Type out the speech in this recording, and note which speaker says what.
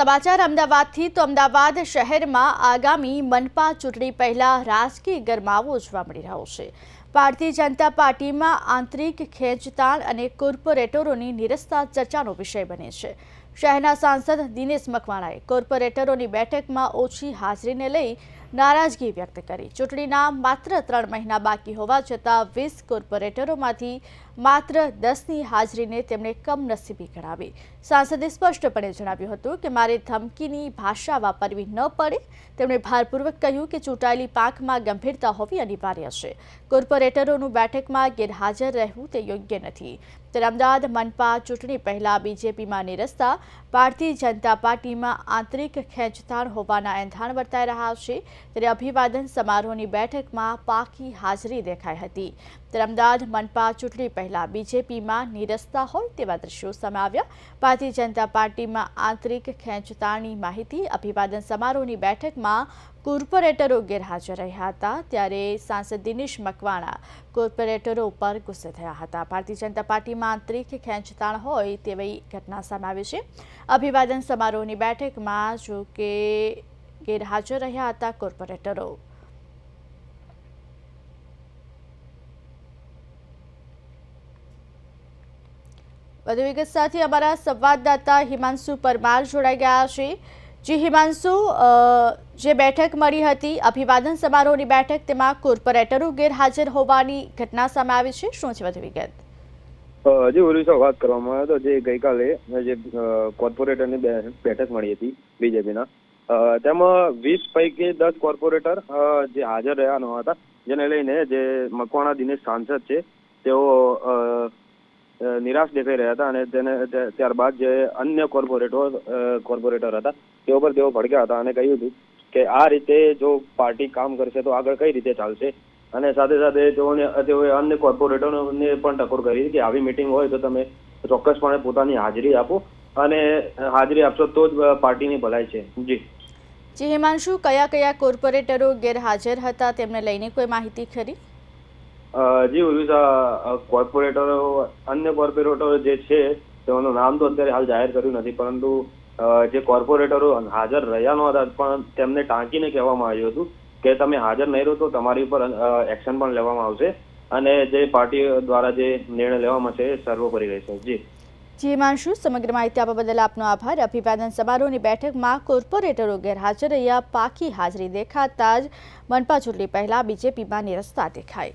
Speaker 1: સમાચાર અમદાવાદથી તો અમદાવાદ શહેરમાં આગામી મનપા ચૂંટણી પહેલા રાજકીય ગરમાવો જોવા મળી રહ્યો છે. ભારતીય જનતા પાર્ટીમાં આંતરિક ખેંચતાણ અને કોર્પોરેટરોની નિરસ્તા ચર્ચાનો વિષય બને છે. શહેરના સાંસદ દિનેશ મકવાણાએ કોર્પોરેટરોની બેઠકમાં ઓછી હાજરીને લઈ નારાજગી વ્યક્ત કરી. ચૂંટણીના માત્ર ત્રણ મહિના બાકી હોવા છતાં વીસ કોર્પોરેટરોમાંથી માત્ર દસની હાજરીને તેમણે કમનસીબી ગણાવી. સાંસદે સ્પષ્ટપણે જણાવ્યું હતું કે મારે ધમકીની ભાષા વાપરવી ન પડે. તેમણે ભારપૂર્વક કહ્યું કે ચૂંટાયેલી પાંખમાં ગંભીરતા હોવી અનિવાર્ય છે. કોર્પોરેટરોનું બેઠકમાં ગેરહાજર રહેવું તે યોગ્ય નથી. ત્યારે અમદાવાદ મનપા ચૂંટણી પહેલા બીજેપીમાં નિરસ્તા ભારતીય જનતા પાર્ટીમાં આંતરિક ખેંચતાણ હોવાના એંધાણ વર્તાઈ રહ્યા છે. ત્યારે અભિવાદન સમારોહની બેઠકમાં પાકી હાજરી દેખાઈ હતી. ત્યારે અમદાવાદ મનપા ચૂંટણી પહેલા બીજેપીમાં નિરસ્તા હોય તેવા દ્રશ્યો સામે આવ્યા. ભારતીય જનતા પાર્ટીમાં આંતરિક ખેંચતાણની માહિતી અભિવાદન સમારોહની બેઠકમાં કોર્પોરેટરો ગેરહાજર રહ્યા હતા. ત્યારે સાંસદ દિનેશ મકવાણા કોર્પોરેટરો ઉપર ગુસ્સે થયા હતા. ભારતીય જનતા પાર્ટીમાં આંતરિક ખેંચતાણ હોય તેવી ઘટના સામે આવી છે. અભિવાદન સમારોહની બેઠકમાં જો કે ગેરહાજર રહ્યા હતા કોર્પોરેટરો. વધુ વિગત સાથે અમારા સંવાદદાતા હિમાંશુ પરમાર જોડાઈ ગયા છે. જે હિમાંશુ જે બેઠક મળી હતી, અભિવાદન સમારોહની બેઠક તેમાં કોર્પોરેટરો ગેરહાજર હોવાની ઘટના સામે આવી છે. શું છે વધુ વિગત?
Speaker 2: હજી સાહેબ વાત કરવામાં આવ્યો હતો જે ગઈકાલે જે કોર્પોરેટરની બેઠક મળી હતી બીજેપીના. તેમાં વીસ પૈકી દસ કોર્પોરેટર જે હાજર રહ્યા હતા, જેને લઈને જે મકવાણા દિનેશ સાંસદ છે, તેઓ નિરાશ દેખાઈ રહ્યા હતા અને તેને ત્યારબાદ જે અન્ય કોર્પોરેટર કોર્પોરેટર હતા, તેઓ પર તેઓ ભડક્યા હતા અને કહ્યું હતું કે આ રીતે જો પાર્ટી કામ કરશે તો આગળ કઈ રીતે ચાલશે? અને સાથે સાથે તેઓને તેઓએ અન્ય કોર્પોરેટરોને પણ ટકોર કરી કે આવી મિટિંગ હોય તો તમે ચોક્કસપણે પોતાની હાજરી આપો અને હાજરી આપશો તો જ પાર્ટીની ભલાઈ છે. જી.
Speaker 1: જી હિમાંશુ કયા કયા કોર્પોરેટરો ગેરહાજર હતા તેમને લઈને કોઈ માહિતી ખરી?
Speaker 2: જી ઉર્વિસા કોર્પોરેટરો અન્ય કોર્પોરેટરો જે છે તેઓનું નામ તો અત્યારે હાલ જાહેર કર્યું નથી પરંતુ જે કોર્પોરેટરો હાજર રહ્યા ન હતા પણ તેમને ટાંકીને કહેવામાં આવ્યું હતું કે તમે હાજર નહીં રહો તો તમારી ઉપર એક્શન પણ લેવામાં આવશે અને જે પાર્ટી દ્વારા જે નિર્ણય લેવામાં છે સર્વોપરી રહેશે. જી.
Speaker 1: જી, હિમાંશુ, સમગ્ર માહિતી આપવા બદલ આપનો આભાર. અભિવાદન સમારોહની બેઠકમાં કોર્પોરેટરો ગેરહાજર રહ્યા, પાકી હાજરી દેખાતા જ મનપા ચૂંટણી પહેલા બીજેપીમાં નિરસ્તા દેખાઈ.